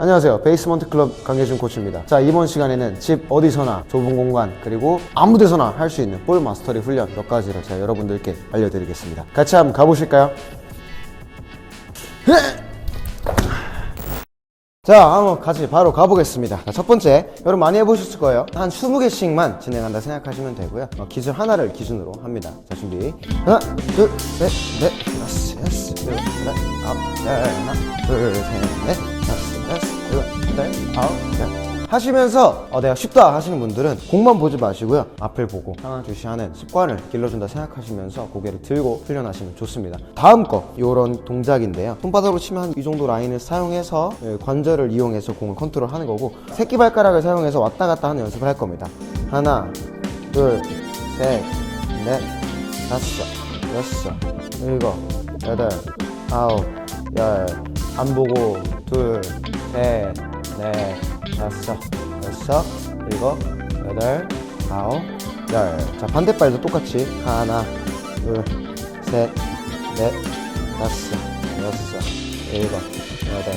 안녕하세요. 베이스먼트 클럽 강예준 코치입니다. 자, 이번 시간에는 집 어디서나 좁은 공간 그리고 아무 데서나 할 수 있는 볼 마스터리 훈련 몇 가지를 제가 여러분들께 알려드리겠습니다. 같이 한번 가보실까요? 자, 한번 같이 바로 가보겠습니다. 자, 첫 번째, 여러분 많이 해보셨을 거예요. 한 20개씩만 진행한다 생각하시면 되고요. 어, 기술 하나를 기준으로 합니다. 자, 준비. 하나, 둘, 셋, 넷, 다섯, 여섯, 일곱, 여덟, 아홉, 열, 하나, 둘, 셋, 넷, 다섯, 여섯, 일곱, 여덟, 아홉, 열. 하시면서 어, 내가 쉽다 하시는 분들은 공만 보지 마시고요. 앞을 보고 하나 주시하는 습관을 길러준다 생각하시면서 고개를 들고 훈련하시면 좋습니다. 다음 거 이런 동작인데요. 손바닥으로 치면 한 이 정도 라인을 사용해서 예, 관절을 이용해서 공을 컨트롤하는 거고 새끼발가락을 사용해서 왔다 갔다 하는 연습을 할 겁니다. 하나, 둘, 셋, 넷, 다섯, 여섯, 일곱, 여덟, 아홉, 열. 안 보고 둘, 셋, 넷, 다섯, 여섯, 일곱, 여덟, 아홉, 열. 자 반대발도 똑같이 하나, 둘, 셋, 넷, 다섯, 여섯, 일곱, 여덟,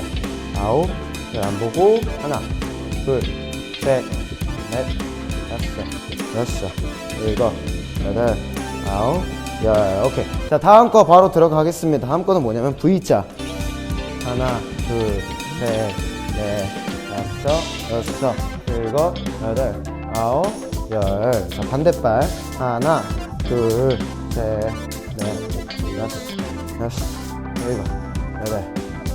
아홉, 열. 안 보고 하나, 둘, 셋, 넷, 다섯, 여섯, 일곱, 여덟, 아홉, 열. 오케이. 자 다음 거 바로 들어가겠습니다. 다음 거는 뭐냐면 V자. 하나, 둘, 셋, 넷, 다섯, 여섯, 일곱, 여덟, 아홉, 열. 자, 반대발. 하나, 둘, 셋, 넷, 다섯, 여섯, 일곱, 여덟,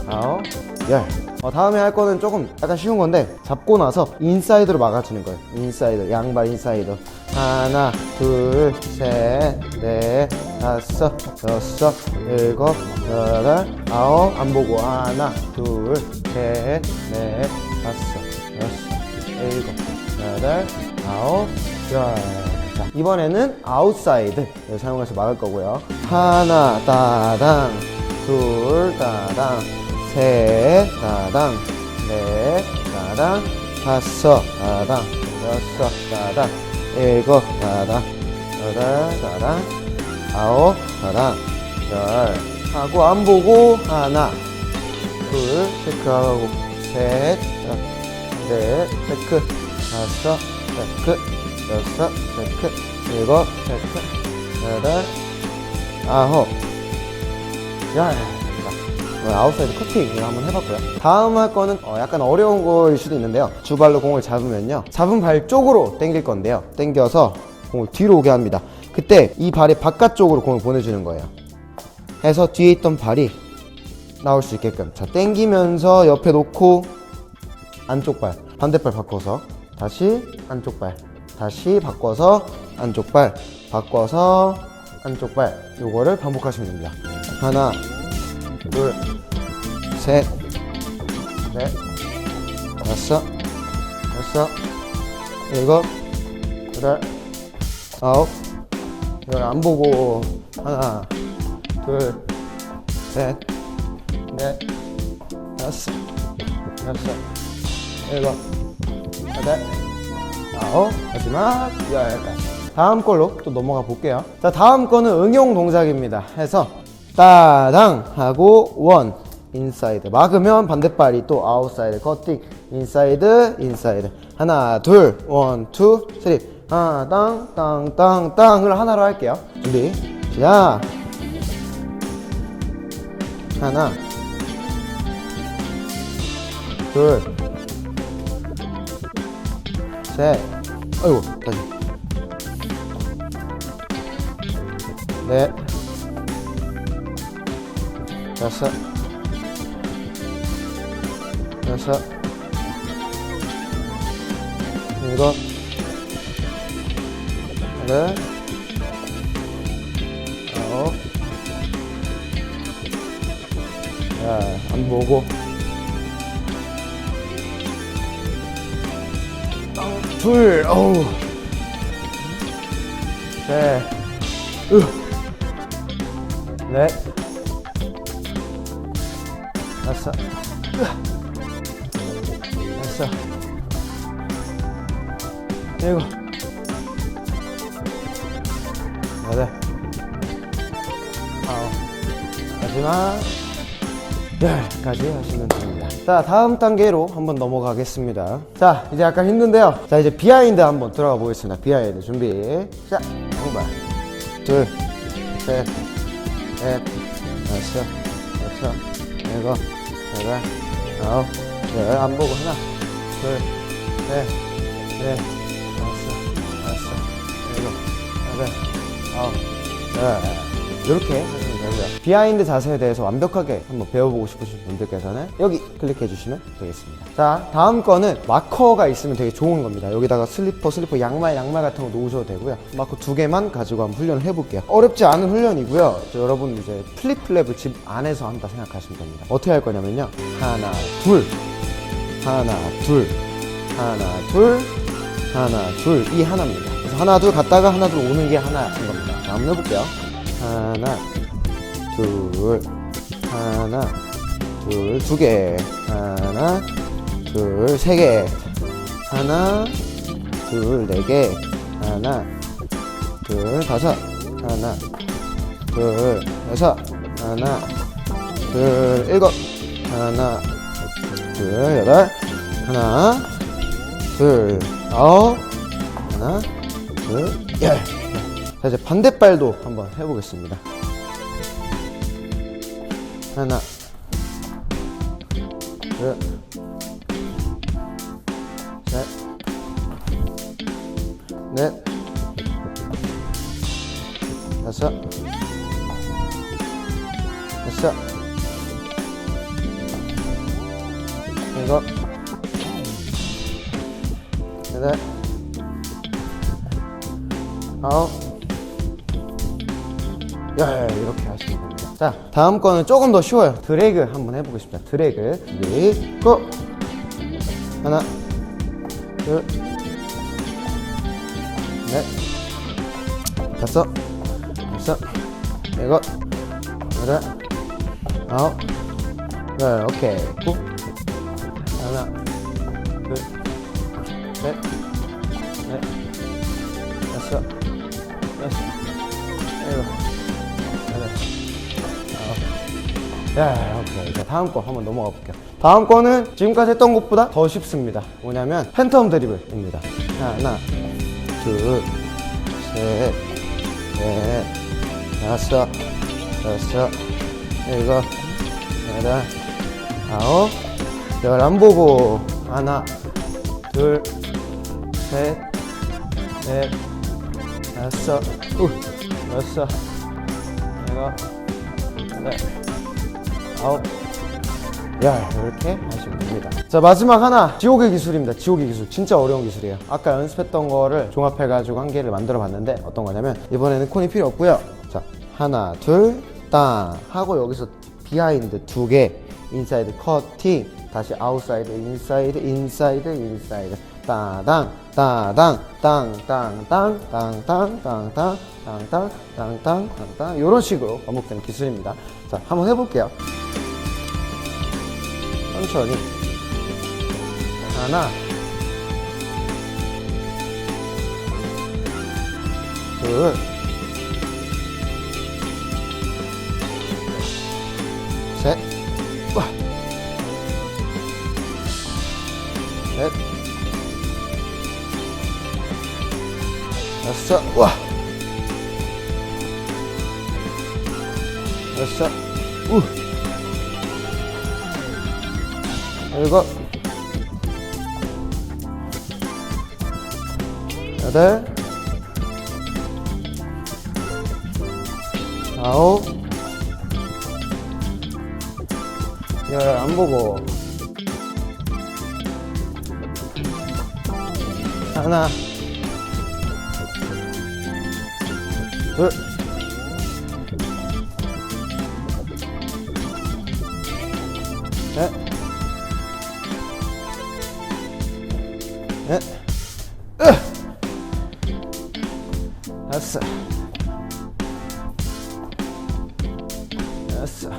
아홉, 열. 어, 다음에 할 거는 조금 약간 쉬운 건데 잡고 나서 인사이드로 막아주는 거예요. 인사이드, 양발 인사이드. 하나, 둘, 셋, 넷, 다섯, 여섯, 일곱, 여덟, 아홉. 안 보고. 하나, 둘, 셋, 넷, 다섯, 여섯, 일곱, 여덟, 아홉, 열. 자, 이번에는 아웃사이드 사용해서 막을 거고요. 하나, 따당, 둘, 따당, 셋, 따당, 넷, 따당, 다섯, 따당, 여섯, 따당, 일곱, 따당, 여덟, 따당, 아홉, 따당, 열. 하고 안 보고 하나, 둘, 체크하고 셋, 넷, 체크, 다섯, 체크, 여섯, 체크, 일곱, 체크, 여덟, 아홉, 열. 아웃사이드 커팅 이거 한번 해봤고요. 다음 할 거는 어, 약간 어려운 거일 수도 있는데요. 주발로 공을 잡으면요. 잡은 발 쪽으로 당길 건데요. 당겨서 공을 뒤로 오게 합니다. 그때 이 발이 바깥쪽으로 공을 보내주는 거예요. 해서 뒤에 있던 발이 나올 수 있게끔. 자, 당기면서 옆에 놓고 안쪽 발, 반대발 바꿔서 다시 안쪽 발, 다시 바꿔서 안쪽 발, 바꿔서 안쪽 발. 요거를 반복하시면 됩니다. 하나, 둘, 셋, 넷, 다섯, 여섯, 일곱, 여덟, 아홉, 열안 보고 하나, 둘, 셋, 넷, 다섯, 여섯, 일곱, 여덟, 아홉, 마지막 열까지. 다음 걸로 또 넘어가 볼게요. 자, 다음 거는 응용 동작입니다. 해서 따당 하고 원 인사이드 막으면 반대발이 또 아웃사이드 커팅 인사이드 인사이드 하나 둘 원 투 쓰리 하나 땅땅땅 땅을 하나로 할게요. 준비 시작. 하나 둘셋. 아이고 다시. 넷 다섯. 여섯. 일곱 여덟 아홉 야안 보고. 둘 어우. 셋 으, 넷. 다섯. 다섯. 일곱 여덟 아홉 마지막 열까지 하시면 됩니다. 자, 다음 단계로 한번 넘어가겠습니다. 자, 이제 약간 힘든데요. 자, 이제 비하인드 한번 들어가 보겠습니다. 비하인드 준비. 시작. 한발 둘, 셋, 넷, 다섯, 여섯, 일곱, 여덟, 아홉, 열. 안 보고 하나, 둘, 셋, 넷, 다섯, 다섯, 일곱, 여덟, 아홉, 열. 이렇게 하시면 되고요. 비하인드 자세에 대해서 완벽하게 한번 배워보고 싶으신 분들께서는 여기 클릭해 주시면 되겠습니다. 자, 다음 거는 마커가 있으면 되게 좋은 겁니다. 여기다가 슬리퍼, 슬리퍼, 양말, 양말 같은 거 놓으셔도 되고요. 마커 두 개만 가지고 한번 훈련을 해볼게요. 어렵지 않은 훈련이고요. 저 여러분 이제 플립 플랩을 집 안에서 한다 생각하시면 됩니다. 어떻게 할 거냐면요. 하나, 둘, 하나, 둘, 하나, 둘, 하나, 둘, 이 하나입니다. 하나, 둘 갔다가 하나, 둘 오는 게 하나인 겁니다. 자, 한번 해볼게요. 하나, 둘, 하나, 둘, 두 개, 하나, 둘, 세 개, 하나, 둘, 네 개, 하나, 둘, 다섯, 하나, 둘, 여섯, 하나, 둘, 일곱, 하나, 둘, 여덟, 하나, 둘, 아홉, 하나, 둘, 열. 자, 이제 반대발도 한번 해보겠습니다. 하나, 둘, 셋, 넷, 다섯, 여섯, 일곱, 여덟, 아홉, 열 이렇게 하시면 됩니다. 자, 다음 거는 조금 더 쉬워요. 드래그 한번 해보겠습니다. 드래그 준비 고! 하나, 둘, 넷, 다섯, 여섯, 일곱, 여덟, 아홉, 열 오케이 고! 하나, 둘, 셋, 야, 오케이. 자, 다음 거 한번 넘어가 볼게요. 다음 거는 지금까지 했던 것보다 더 쉽습니다. 뭐냐면 팬텀 드리블입니다. 하나, 둘, 셋, 넷, 다섯, 여섯, 일곱, 여덟, 아홉, 열안 보고 하나, 둘, 셋, 넷, 다섯, 우, 여섯, 일곱, 여덟, 아홉, 열 이렇게 하시면 됩니다. 자 마지막 하나. 지옥의 기술입니다. 지옥의 기술. 진짜 어려운 기술이에요. 아까 연습했던 거를 종합해 가지고 한 개를 만들어 봤는데 어떤 거냐면 이번에는 콘이 필요 없고요. 자 하나 둘땅. 하고 여기서 비하인드 두 개. 인사이드 커팅. 다시 아웃사이드 인사이드 인사이드 인사이드 따당 따당 땅땅땅 땅땅 땅땅 땅땅 땅땅 땅땅 이런 식으로 반복되는 기술입니다. 자 한번 해볼게요. 천천히 하나 둘 셋, 와, 넷, 여섯, 와, 여섯, 우. 일곱. 여덟. 아홉. 열 안 보고. 하나 둘 셋, 넷, 으, 다섯, 여섯,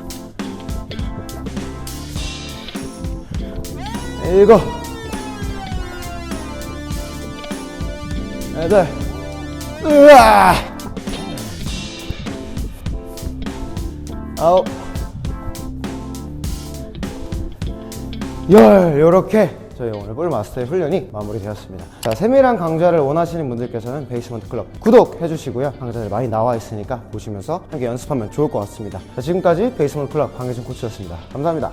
일곱, 여덟, 으아, 아홉. 열 요렇게 저희 오늘 볼마스터의 훈련이 마무리되었습니다. 자 세밀한 강좌를 원하시는 분들께서는 베이스먼트 클럽 구독해주시고요. 강좌들 많이 나와 있으니까 보시면서 함께 연습하면 좋을 것 같습니다. 자 지금까지 베이스먼트 클럽 강혜진 코치였습니다. 감사합니다.